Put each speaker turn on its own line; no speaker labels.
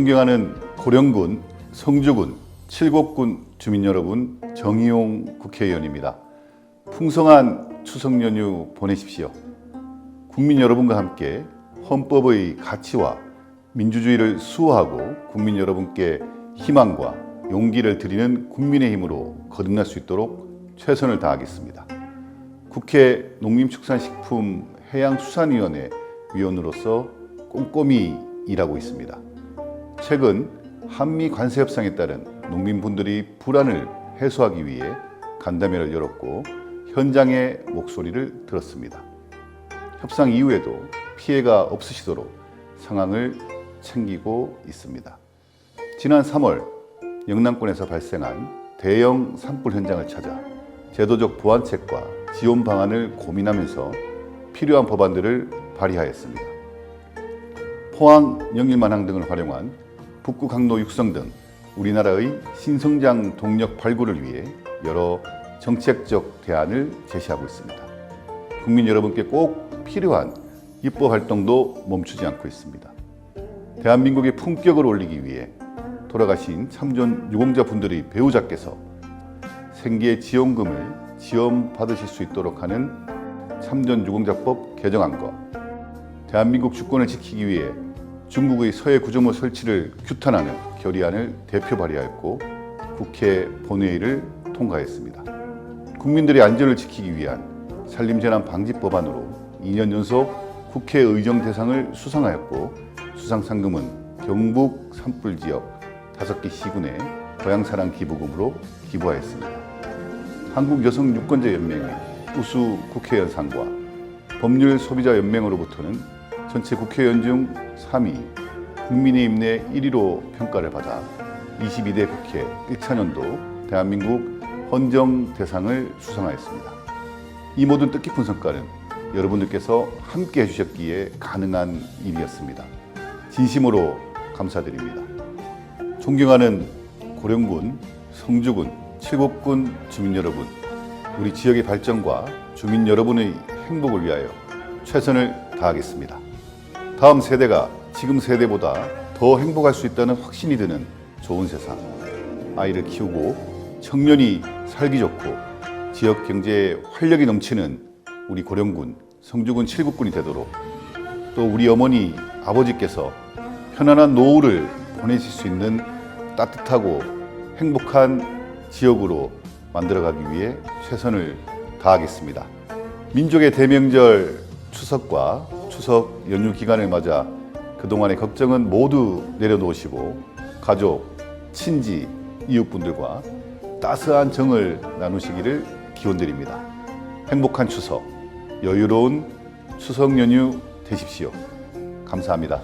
존경하는 고령군, 성주군, 칠곡군 주민 여러분, 정의용 국회의원입니다. 풍성한 추석 연휴 보내십시오. 국민 여러분과 함께 헌법의 가치와 민주주의를 수호하고 국민 여러분께 희망과 용기를 드리는 국민의 힘으로 거듭날 수 있도록 최선을 다하겠습니다. 국회 농림축산식품 해양수산위원회 위원으로서 꼼꼼히 일하고 있습니다. 최근 한미 관세 협상에 따른 농민분들이 불안을 해소하기 위해 간담회를 열었고 현장의 목소리를 들었습니다. 협상 이후에도 피해가 없으시도록 상황을 챙기고 있습니다. 지난 3월 영남권에서 발생한 대형 산불 현장을 찾아 제도적 보완책과 지원 방안을 고민하면서 필요한 법안들을 발의하였습니다. 포항 영일만항 등을 활용한 북구 강로 육성 등 우리나라의 신성장 동력 발굴을 위해 여러 정책적 대안을 제시하고 있습니다. 국민 여러분께 꼭 필요한 입법 활동도 멈추지 않고 있습니다. 대한민국의 품격을 올리기 위해 돌아가신 참전 유공자 분들의 배우자께서 생계 지원금을 지원받으실 수 있도록 하는 참전 유공자법 개정안과 대한민국 주권을 지키기 위해 중국의 서해 구조물 설치를 규탄하는 결의안을 대표 발의하였고 국회 본회의를 통과했습니다. 국민들의 안전을 지키기 위한 산림재난 방지 법안으로 2년 연속 국회 의정 대상을 수상하였고 수상 상금은 경북 산불 지역 5개 시군에 고향사랑 기부금으로 기부하였습니다. 한국 여성 유권자 연맹의 우수 국회의원 상과 법률 소비자 연맹으로부터는 전체 국회의원 중 3위, 국민의힘 내 1위로 평가를 받아 22대 국회 1차년도 대한민국 헌정 대상을 수상하였습니다. 이 모든 뜻깊은 성과는 여러분들께서 함께 해주셨기에 가능한 일이었습니다. 진심으로 감사드립니다. 존경하는 고령군, 성주군, 칠곡군 주민 여러분, 우리 지역의 발전과 주민 여러분의 행복을 위하여 최선을 다하겠습니다. 다음 세대가 지금 세대보다 더 행복할 수 있다는 확신이 드는 좋은 세상. 아이를 키우고 청년이 살기 좋고 지역 경제에 활력이 넘치는 우리 고령군, 성주군, 칠곡군이 되도록 또 우리 어머니, 아버지께서 편안한 노후를 보내실 수 있는 따뜻하고 행복한 지역으로 만들어가기 위해 최선을 다하겠습니다. 민족의 대명절 추석과 추석 연휴 기간을 맞아 그동안의 걱정은 모두 내려놓으시고 가족, 친지, 이웃분들과 따스한 정을 나누시기를 기원드립니다. 행복한 추석, 여유로운 추석 연휴 되십시오. 감사합니다.